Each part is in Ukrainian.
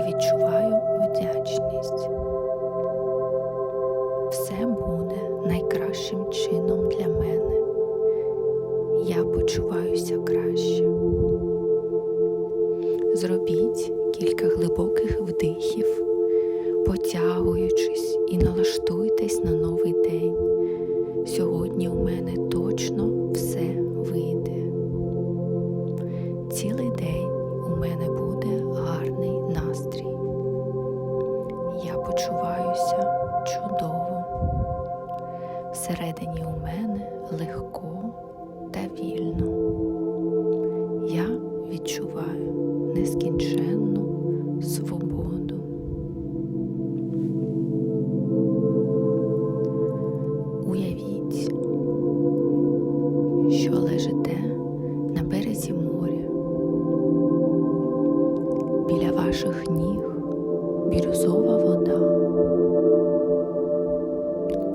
і відчуваю вдячність. Все буде найкращим чином для мене. Я почуваюся краще. Зробіть кілька глибоких вдихів, потягуючись і налаштуйтесь на відчуваю нескінченну свободу. Уявіть, що лежите на березі моря. Біля ваших ніг бірюзова вода,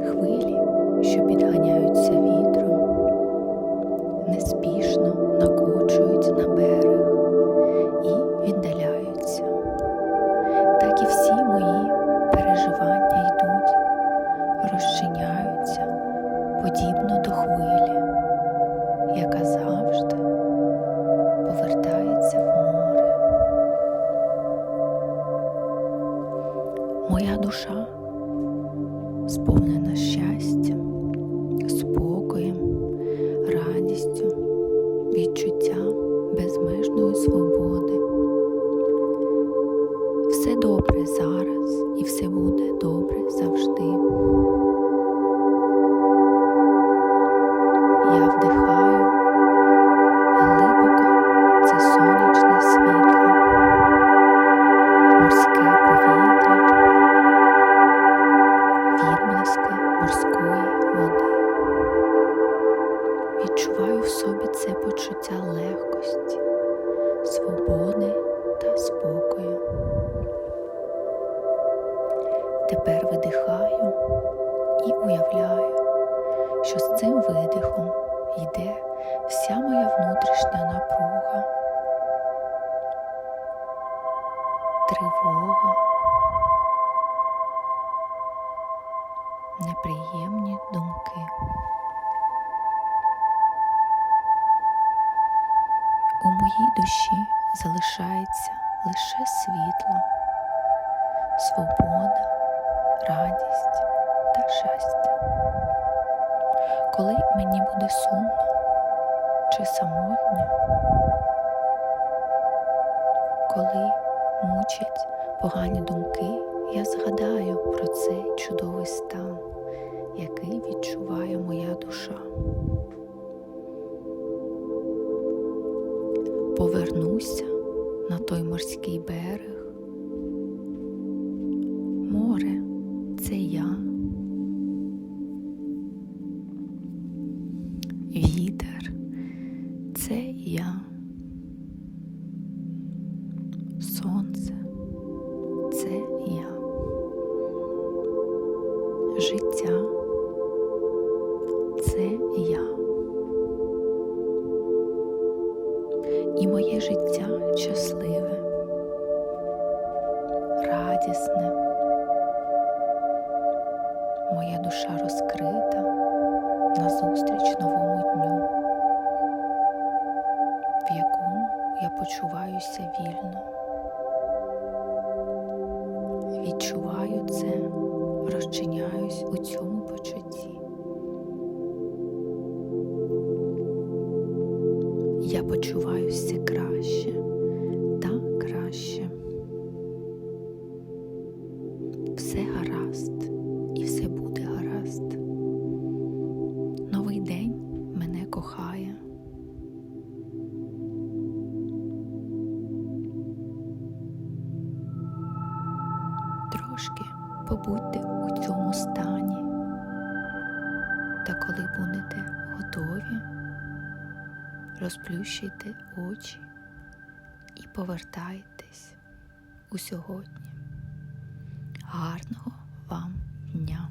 хвилі, що підганяються вітром, неспішно подібно до хвилі, яка завжди повертається в море. Моя душа сповнена щастям, спокоєм, радістю, відчуттям свободи та спокою. Тепер видихаю і уявляю, що з цим видихом йде вся моя внутрішня напруга, тривога, неприємні думки. У моїй душі залишається лише світло, свобода, радість та щастя. Коли мені буде сумно чи самотньо, коли мучать погані думки, я згадаю про цей чудовий стан, Повернуся на той морський берег. Море це я. Вітер це я. Сонце це я. Життя щасливе, радісне, моя душа розкрита назустріч новому дню, в якому я почуваюся вільно. Відчуваю це, розчиняюсь у цьому почутті. Побудьте у цьому стані. Та коли будете готові, розплющуйте очі і повертайтесь у сьогодні. Гарного вам дня!